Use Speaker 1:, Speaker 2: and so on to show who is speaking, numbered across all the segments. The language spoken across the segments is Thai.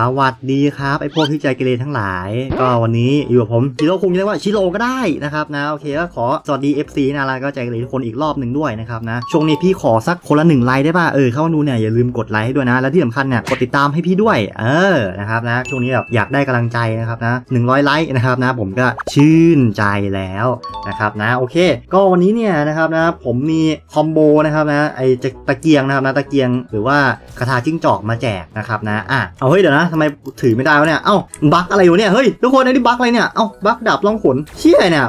Speaker 1: สวัสดีครับไอพวกที่ใจเกเรทั้งหลาย ก็วันนี้อยู่กับผมชิโร่คุงเรียกว่าชิโร่ก็ได้นะครับนะโอเคก็ขอสวัสดี FC นะแล้วก็ใจเกเรทุกคนอีกรอบหนึ่งด้วยนะครับนะช่วงนี้พี่ขอสักคนละหนึ่งไลค์ได้ป่ะเออเข้ามาดูเนี่ยอย่าลืมกดไลค์ให้ด้วยนะ และที่สำคัญเนี่ยกดติดตามให้พี่ด้วย เออนะครับนะช่วงนี้แบบอยากได้กำลังใจนะครับนะหนึ่งร้อยไลค์นะครับนะผมก็ชื่นใจแล้วนะครับนะโอเค ก็วันนี้เนี่ยนะครับนะผมมีคอมโบนะครับนะไอตะเกียงนะครับนะตะเกียงหรือว่าคาถาจิ้งจอกมาแจกนะครับนะอะเอาเฮ้ยเดี๋ยวนะทำไมถือไม่ได้วะเนี่ย เอ้าบั๊กอะไรอยู่เนี่ย เฮ้ยทุกคนไอ้นี่บั๊กอะไรเนี่ย เอ้าบั๊กดับล่องขนเชี่ยเนี่ย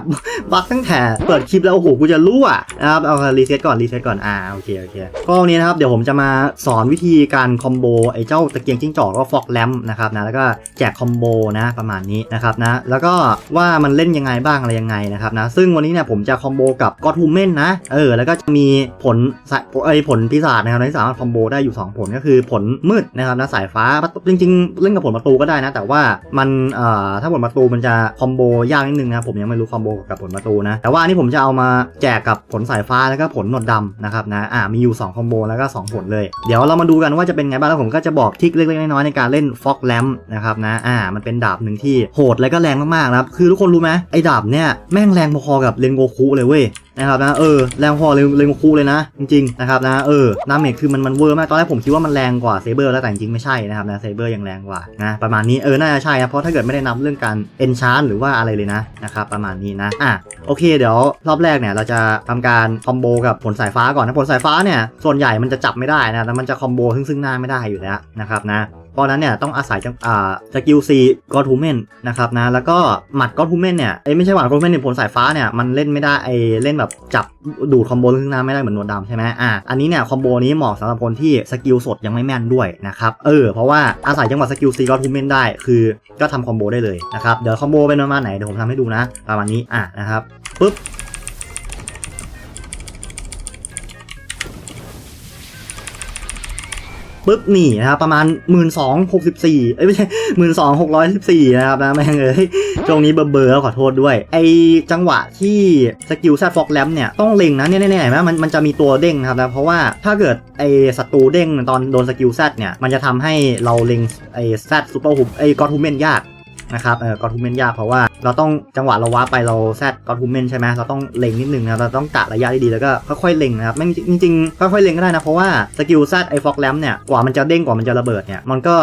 Speaker 1: บั๊กตั้งแต่เปิดคลิปแล้วโอ้โหกูจะรู้อะนะครับเอารีเซ็ตก่อนรีเซ็ตก่อนอ่าโอเคโอเคก็วันนี้นะครับเดี๋ยวผมจะมาสอนวิธีการคอมโบไอ้เจ้าตะเกียงจิ้งจอกก็ฟอกแลมนะครับนะแล้วก็แจกคอมโบนะประมาณนี้นะครับนะแล้วก็ว่ามันเล่นยังไงบ้างอะไรยังไงนะครับนะซึ่งวันนี้เนี่ยผมจะคอมโบกับก็ทูเมนนะเออแล้วก็จะมีผลสายไอผลพิศาจนะครับที่สามารถคอมโบได้อยู่ 2 ผลก็คือผลมืดนะครับนะสายฟ้าจริงเล่นกับผลประตูก็ได้นะ แต่ว่ามันเอ่อถ้าผลประตูมันจะคอมโบยากนิดนึงนะผมยังไม่รู้คอมโบกับผลประตูนะ แต่ว่าอันนี้ผมจะเอามาแจกกับผลสายฟ้าแล้วก็ผลหนวดดำนะครับนะอ่ามีอยู่2คอมโบแล้วก็ 2 ผลเลย เดี๋ยวเรามาดูกันว่าจะเป็นไงบ้างแล้วผมก็จะบอกทิคเล็กๆน้อยๆในการเล่นฟอกแลมนะครับนะอ่ามันเป็นดาบหนึ่งที่โหดและก็แรงมากๆนะครับคือทุกคนรู้ไหมไอ้ดาบเนี่ยแม่งแรงพอๆกับเลนโกคุเลยเว้ย นะครับนะเออแรงพอเลยเลยมคูเลยนะ จริงๆนะครับนะเออดาเมจคือมันมันเวอร์มากตอนแรกผมคิดว่ามันแรงกว่าเซเบอร์แล้วแต่จริงไม่ใช่นะครับนะเซเบอร์ยังแรงกว่านะประมาณนี้เออน่าจะใช่นะเพราะถ้าเกิดไม่ได้นับเรื่องการเอนชานหรือว่าอะไรเลยนะนะครับประมาณนี้นะอะโอเคเดี๋ยวรอบแรกเนี่ยเราจะทำการคอมโบกับผลสายฟ้าก่อนนะผลสายฟ้าเนี่ยส่วนใหญ่มันจะจับไม่ได้นะแล้วมันจะคอมโบซึ่งซึ่งหน้าไม่ได้อยู่แล้วนะครับนะ เพราะนั้นเนี่ยต้องอาศัยจังอ่าสกิลซีก็ทูเมนนะครับนะแล้วก็หมัดก็ทูเมนเนี่ยไอ้ยไม่ใช่หมัดก็ทูเมนเนี่ยผลสายฟ้าเนี่ยมันเล่นไม่ได้ไอ้เล่นแบบจับดูดคอมโบซึ่งหน้าไม่ได้เหมือนนวดดำใช่ไหมอะอันนี้เนี่ยคอมโบนี้เหมาะสำหรับคนที่สกิลสดยังไม่แม่นด้วยนะครับเออเพราะว่าอาศัยจังหวะสกิลซีก็ทูเมนได้คือก็ทำคอมโบได้เลยนะครับเดี๋ยวคอมโบเป็นประมาณไหนเดี๋ยวผมทำให้ดูนะประมาณนี้อะนะครับปุ๊บ ปุ๊บหนีนะครับประมาณ 1 2 6 4เอ้ยไม่ใช่1 2 6 1 4นะครับนะแม่งเอ้ยตรงนี้เบอร์เบอร์แล้วขอโทษด้วย ไอจังหวะที่สกิลแซดฟอกแลมเนี่ยต้องเล็งนะเนี่ยเนี่ยเห็นไหมมันมันจะมีตัวเด้งนะครับนะเพราะว่าถ้าเกิดไอศัตรูเด้งตอนโดนสกิลแซดเนี่ยมันจะทำให้เราเล็งไอแซดซูเปอร์ฮุบไอกอทูเมนยาก นะครับเออกอทูเมนยากเพราะว่าเราต้องจังหวะเราว้าไปเราแซดกอทูเมนใช่ไหมเราต้องเล็งนิดนึงนะเราต้องกะระยะดีๆแล้วก็ค่อยๆเล็งนะครับไม่จริงๆค่อยๆเล็งก็ได้นะเพราะว่าสกิลแซดไอฟอกแลมเนี่ยกว่ามันจะเด้งกว่ามันจะระเบิดเนี่ยมันก็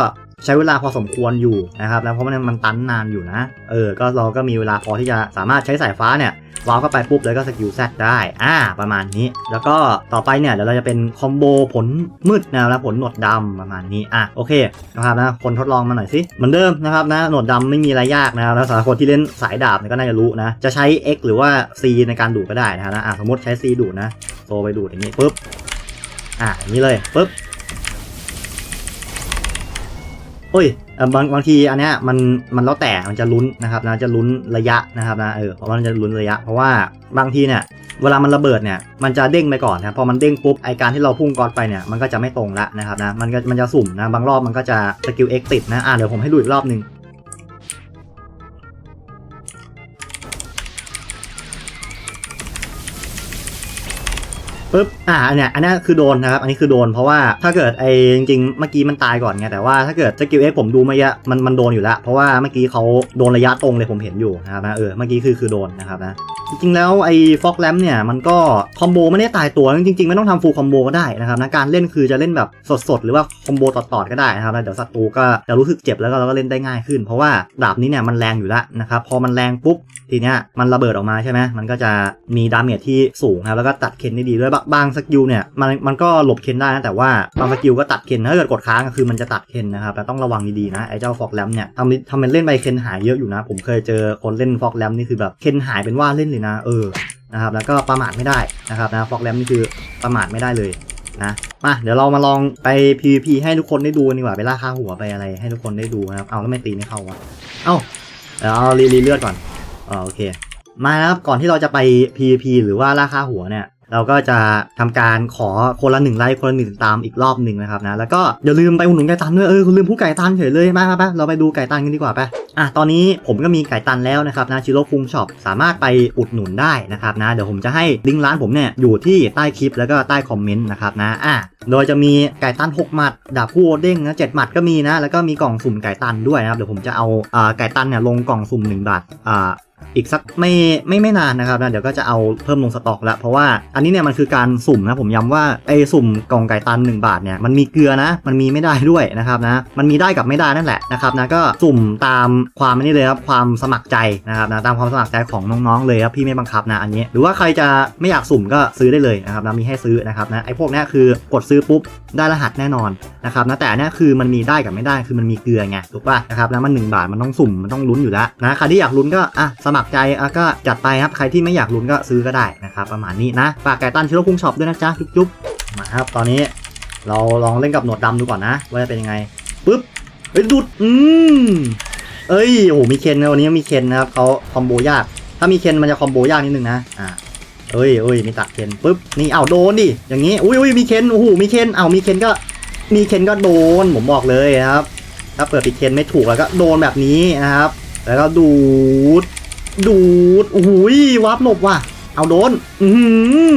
Speaker 1: ใช้เวลาพอสมควรอยู่นะครับแล้วเพราะมันมันตันนานอยู่นะ เออ ก็เราก็มีเวลาพอที่จะสามารถใช้สายฟ้าเนี่ยวาวเข้าไปปุ๊บแล้วก็สกิลแซดได้ อ่า ประมาณนี้ แล้วก็ต่อไปเนี่ยเดี๋ยวเราจะเป็นคอมโบผลมืดนะแล้วผลหนวดดำประมาณนี้ อะ โอเคนะครับนะคนทดลองมาหน่อยสิ เหมือนเดิมนะครับนะ หนวดดำไม่มีอะไรยากนะครับแล้วสำหรับคนที่เล่นสายดาบเนี่ยก็น่าจะรู้นะ จะใช้ X หรือว่า C ในการดูดก็ได้นะครับนะ อะ สมมติใช้ C ดูดนะ โซไปดูดอย่างนี้ปุ๊บ อะอย่างนี้เลยปุ๊บ โอ้ยบางบางทีอันเนี้ยมันมันแล้วแต่มันจะลุ้นนะครับนะจะลุ้นระยะนะครับนะเออเพราะมันจะลุ้นระยะ เพราะว่าบางทีเนี่ยเวลามันระเบิดเนี่ยมันจะเด้งไปก่อนนะพอมันเด้งปุ๊บไอการที่เราพุ่งก๊อตไปเนี่ยมันก็จะไม่ตรงละนะครับนะมันก็มันจะสุ่มนะบางรอบมันก็จะสกิลเอ็กติดนะอ่าเดี๋ยวผมให้ดูอีกรอบหนึ่ง ปุ๊บอ่าเนี่ยอันนี้คือโดนนะครับอันนี้คือโดนเพราะว่าถ้าเกิดไอ้จริงๆเมื่อกี้มันตายก่อนไงแต่ว่าถ้าเกิดสกิลเอ็กผมดูเมื่อกี้มันมันโดนอยู่แล้ว เพราะว่าเมื่อกี้เขาโดนระยะตรงเลยผมเห็นอยู่นะครับนะเออเมื่อกี้คือคือโดนนะครับนะจริงๆแล้วไอ้ฟ็อกแลมเนี่ยมันก็คอมโบไม่ได้ตายตัวจริงๆ ไม่ต้องทำฟูลคอมโบก็ได้นะครับนะการเล่นคือจะเล่นแบบสดๆ หรือว่าคอมโบต่อๆก็ได้นะครับแล้วเดี๋ยวศัตรูก็จะรู้สึกเจ็บแล้วก็เราก็เล่นได้ง่ายขึ้น เพราะว่าดาบนี้เนี่ยมันแรงอยู่แล้วนะครับพอมันแรงปุ๊บทีเนี้ยมันระเบิดออกมาใช่ไหมมันก็จะมีดาเมจที่สูงครับแล้วก็ตัดเคนได้ดีด้วยบางสกิลเนี่ยมันมันก็หลบเคนได้นะแต่ว่าบางสกิลก็ตัดเคนถ้าเกิดกดค้างก็คือมันจะตัดเคนนะครับแต่ต้องระวังดีๆนะไอ้เจ้าฟอกแลมเนี่ยทำทำเป็นเล่นไปเคนหายเยอะอยู่นะ ผมเคยเจอคนเล่นฟอกแลมนี่คือแบบเคนหายเป็นว่าเล่นเลยนะเออนะครับแล้วก็ประมาทไม่ได้นะครับนะฟอกแรมนี่คือประมาทไม่ได้เลยนะมาเดี๋ยวเรามาลองไป PVP ให้ทุกคนได้ดูดีกว่าไปล่าค่าหัวไปอะไรให้ทุกคนได้ดูนะครับเอาแล้วไม่ตีไม่เข้าวะเอ้าเดี๋ยวเอารีรีเลือดก่อนอ๋อโอเคมานะครับก่อนที่เราจะไป PVP หรือว่าล่าค่าหัวเนี่ย เราก็จะทำการขอคนละหนึ่งไลค์คนละหนึ่งตามอีกรอบหนึ่งนะครับนะแล้วก็อย่าลืมไปอุดหนุนไก่ตันด้วยเออคุณลืมพูดไก่ตันเฉยเลยมาไปเราไปดูไก่ตันกันดีกว่าไปอะตอนนี้ผมก็มีไก่ตันแล้วนะครับนะชิโร่คุงช็อปสามารถไปอุดหนุนได้นะครับนะเดี๋ยวผมจะให้ลิงก์ร้านผมเนี่ยอยู่ที่ใต้คลิปแล้วก็ใต้คอมเมนต์นะครับนะอะโดยจะมีไก่ตัน 6 หมัด ดาบคู่โอเด้งนะ7หมัดก็มีนะ แล้วก็มีกล่องสุ่มไก่ตันด้วยนะครับ เดี๋ยวผมจะเอาอ่าไก่ตันเนี่ยลงกล่องสุ่ม 1 บาทอ่า อีกสักไม่ไม่ไม่นานนะครับนะเดี๋ยวก็จะเอาเพิ่มลงสต็อกแล้วเพราะว่าอันนี้เนี่ยมันคือการสุ่มนะผมย้ำว่าไอ้สุ่มกล่องไก่ตัน 1 บาทเนี่ยมันมีเกลือนะ มันมีไม่ได้ด้วยนะครับนะมันมีได้กับไม่ได้นั่นแหละนะครับนะก็สุ่มตามความนี่เลยครับความสมัครใจนะครับนะตามความสมัครใจของน้องๆเลยครับพี่ไม่บังคับนะอันนี้ หรือว่าใครจะไม่อยากสุ่มก็ซื้อได้เลยนะครับนะมีให้ซื้อนะครับนะไอ้พวกนี้คือกดซื้อปุ๊บได้รหัสแน่นอนนะครับนะแต่นเนี้ยคือมันมีได้กับไม่ได้คือมันมีเกลือไงถูกป่ะนะครับนะมัน 1 บาทมันต้องสุ่มมันต้องลุ้นอยู่แล้วนะใครที่อยากลุ้นก็อะสมัครใจก็จัดไปครับ ใครที่ไม่อยากลุ้นก็ซื้อก็ได้นะครับประมาณนี้นะ ฝากไก่ตันชิโร่คุ้งช็อปด้วยนะจ๊ะจุ๊บๆมาครับตอนนี้เราลองเล่นกับหนวดดำดูก่อนนะ ว่าจะเป็นยังไงปุ๊บเฮ้ยดูดอืมเอ้ยโอ้โหมีเคนนะวันนี้มีเคนนะครับเขาคอมโบยาก ถ้ามีเคนมันจะคอมโบยากนิดนึงนะอ่าเอ้ยเอ้ยมีตัดเคนปุ๊บนี่เอาโดนดิอย่างนี้อุ้ยอุ้ยมีเคนโอ้โหมีเคนเอามีเคนก็ มีเคนก็โดนผมบอกเลยนะครับ ถ้าเปิดปิดเคนไม่ถูกแล้วก็โดนแบบนี้นะครับ แล้วก็ดูด ดูดโอ้โหวับหลบว่ะ เอาโดน อือหื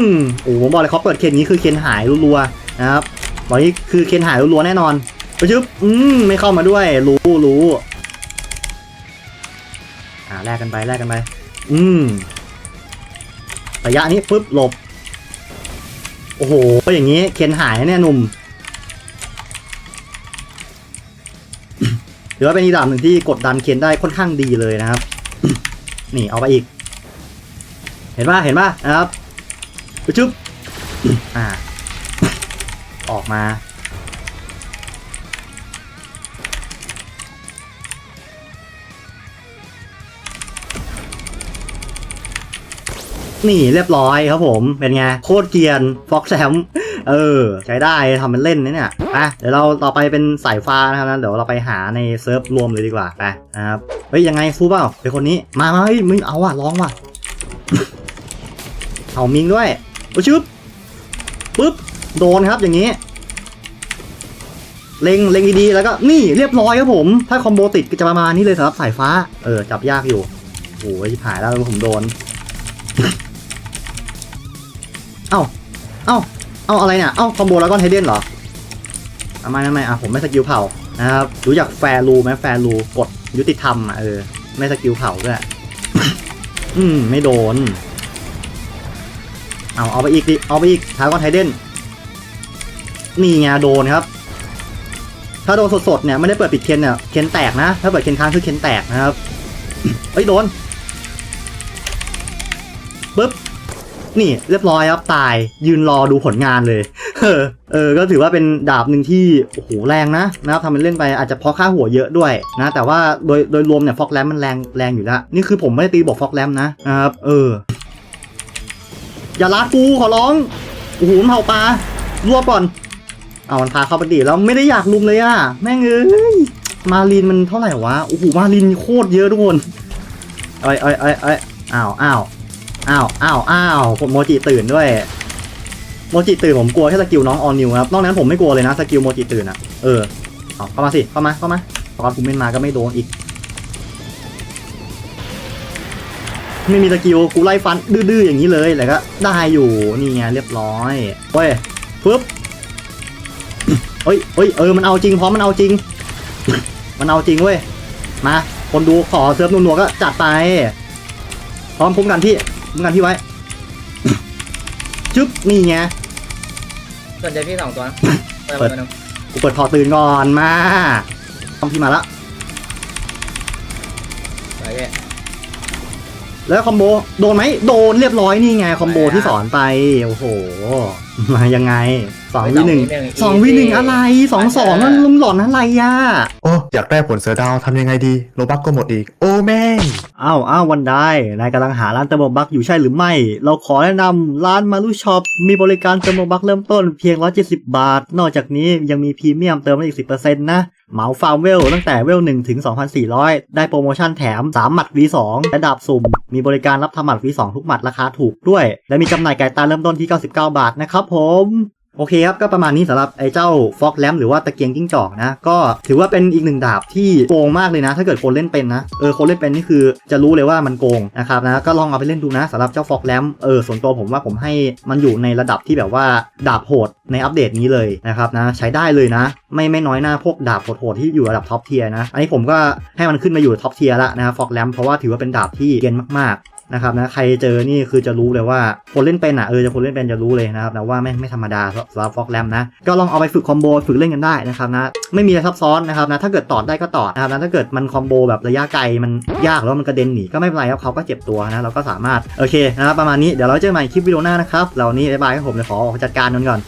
Speaker 1: อโอ้โหผมบอกเลยเขาเปิดเคนนี้คือเคนหายรัวๆนะครับบอกนี้คือเคนหายรัวๆแน่นอนไปชึบอืมไม่เข้ามาด้วย รู้รู้อ่าแลกกันไปแลกกันไป อืมระยะนี้ปุ๊บหลบ โอ้โหอย่างนี้เคนหายแน่หนุ่มถือว่าเป็นอีกดาบหนึ่งที่กดดันเคนได้ค่อนข้างดีเลยนะครับ นี่เอาไปอีก เห็นป่ะเห็นป่ะนะครับไปชึบอ่า ออกมานี่เรียบร้อยครับผม เป็นไง โคตรเกียนฟ็อกแซม เออ ใช้ได้ทำเป็นเล่นนะเนี่ยอะเดี๋ยวเราต่อไปเป็นสายฟ้านะครับนะเดี๋ยวเราไปหาในเซิร์ฟรวมเลยดีกว่าไปนะครับเฮ้ยยังไงสู้เปล่าเป็นคนนี้มามาเฮ้ยมึงเอาว่ะร้องว่ะเอามิงด้วยโอ้ชึบปึ๊บโดนครับอย่างนี้เล็งเล็งดีๆแล้วก็นี่เรียบร้อยครับผม ถ้าคอมโบติดก็จะประมาณนี้เลยสำหรับสายฟ้า เออ จับยากอยู่โอ้ยหายแล้วผมโดน เอ้า เอ้า เอ้าอะไรเนี่ย เอ้าคอมโบแล้วก็เทเดนเหรอทำไมทำไมอะผมไม่สกิลเผานะครับรู้จักแฟร์รูไหมแฟร์รูกดยุติธรรมอะเออไม่สกิลเผาด้วยอืมไม่โดน เอาเอาไปอีกดิเอาไปอีกท้าก้อนไทเดนนี่ไงโดนครับ ถ้าโดนสดๆเนี่ยไม่ได้เปิดปิดเคนเนี่ยเคนแตกนะ ถ้าเปิดเคนค้างคือเคนแตกนะครับเฮ้ยโดนปึ๊บ นี่เรียบร้อยครับตายยืนรอดูผลงานเลยเออเออก็ถือว่าเป็นดาบหนึ่งที่โอ้โหแรงนะนะครับทำเป็นเล่นไปอาจจะเพราะค่าหัวเยอะด้วยนะแต่ว่าโดยโดยรวมเนี่ยฟอกแรมมันแรงแรงอยู่แล้วนี่คือผมไม่ได้ตีบอกฟอกแรมนะนะครับเอออย่าลากูขอร้องโอ้โหมเผาปลารวบก่อนเอามันพาเข้าไปดีแล้วไม่ได้อยากลุมเลยอะแม่งเอ้ยมาลินมันเท่าไหร่วะโอ้โหมาลินโคตรเยอะทุกคนเอ้ยเอ้ยเอ้ยเอ้ยอ้าวอ้าว อ้าวอ้าวอ้าวผมโมจิตื่นด้วย โมจิตื่นผมกลัวแค่สกิลน้องออนิวครับ นอกนั้นผมไม่กลัวเลยนะสกิลโมจิตื่นอะเออ เอาเข้ามาสิ เข้ามา เข้ามาตอนกูเมนมาก็ไม่โดนอีก ไม่มีสกิลกูไล่ฟันดื้อๆอย่างนี้เลยแต่ก็ได้อยู่นี่ไงเรียบร้อยเว้ยปึ๊บเฮ้ยเฮ้ยเออ มันเอาจริงพร้อมมันเอาจริง มันเอาจริงเว้ย มา คนดูขอเซิร์ฟนัวๆก็จัดไป พร้อมคุ้มกันที่ คุ้มกันที่ไว้ จึ๊บนี่ไง
Speaker 2: สนใจพี่สองตัวนะ
Speaker 1: เปิด
Speaker 2: ตัวหนึ่ง
Speaker 1: กูเปิดพอตื่นก่อนมาทำพี่มาละ แล้วคอมโบโดนไหมโดนเรียบร้อยนี่ไงคอมโบที่สอนไปโอ้โห มายังไงสองวิหนึ่งสองวิหนึ่งอะไรสองสองมันลุมหลอนอะไรอะ
Speaker 3: โอ้อยากได้ผลเสือดาวทำยังไงดีโลบักก็หมดอีก โอ้แม่ง
Speaker 1: อ้าวอ้าววันได้นายกำลังหาร้านเติมโลบักอยู่ใช่หรือไม่ เราขอแนะนำร้านมารุช็อปมีบริการเติมโลบักเริ่มต้นเพียง 170 บาท นอกจากนี้ยังมีพรีเมียมเติมได้อีก 10%นะ เหมาฟาร์มเวลตั้งแต่เวล1ถึง 2,400 ได้โปรโมชั่นแถม 3 หมัด V2 และดาบสุ่ม มีบริการรับทำหมัด V2 ทุกหมัดราคาถูกด้วย และมีจำหน่ายไก่ตาเริ่มต้นที่ 99 บาทนะครับผม โอเคครับ ก็ประมาณนี้สำหรับไอ้เจ้าฟ็อกแลมหรือว่าตะเกียงจิ้งจอกนะ ก็ถือว่าเป็นอีกหนึ่งดาบที่โกงมากเลยนะ ถ้าเกิดคนเล่นเป็นนะ เออ คนเล่นเป็นนี่คือจะรู้เลยว่ามันโกงนะครับนะ ก็ลองเอาไปเล่นดูนะสำหรับเจ้าฟ็อกแลมเออ ส่วนตัวผมว่าผมให้มันอยู่ในระดับที่แบบว่าดาบโหดในอัปเดตนี้เลยนะครับนะ ใช้ได้เลยนะ ไม่ไม่น้อยหน้าพวกดาบโหดๆที่อยู่ระดับท็อปเทียร์นะ อันนี้ผมก็ให้มันขึ้นมาอยู่ท็อปเทียร์ละนะฟ็อกแลมเพราะว่าถือว่าเป็นดาบที่เก่งมากๆ นะครับนะใครเจอนี่คือจะรู้เลยว่าคนเล่นเป็นอะเออจะคนเล่นเป็นจะรู้เลยนะครับนะว่าไม่ไม่ธรรมดาสำหรับฟอกแรมนะก็ลองเอาไปฝึกคอมโบฝึกเล่นกันได้นะครับนะไม่มีอะไรซับซ้อนนะครับนะถ้าเกิดตอดได้ก็ตอดนะครับนะถ้าเกิดมันคอมโบแบบระยะไกลมันยากแล้วมันกระเด็นหนีก็ไม่เป็นไรครับเขาก็เจ็บตัวนะเราก็สามารถโอเคนะครับประมาณนี้เดี๋ยวเราเจอใหม่คลิปวิดีโอหน้านะครับเรานี้บายบายครับผมเดี๋ยวขอจัดการกันก่อน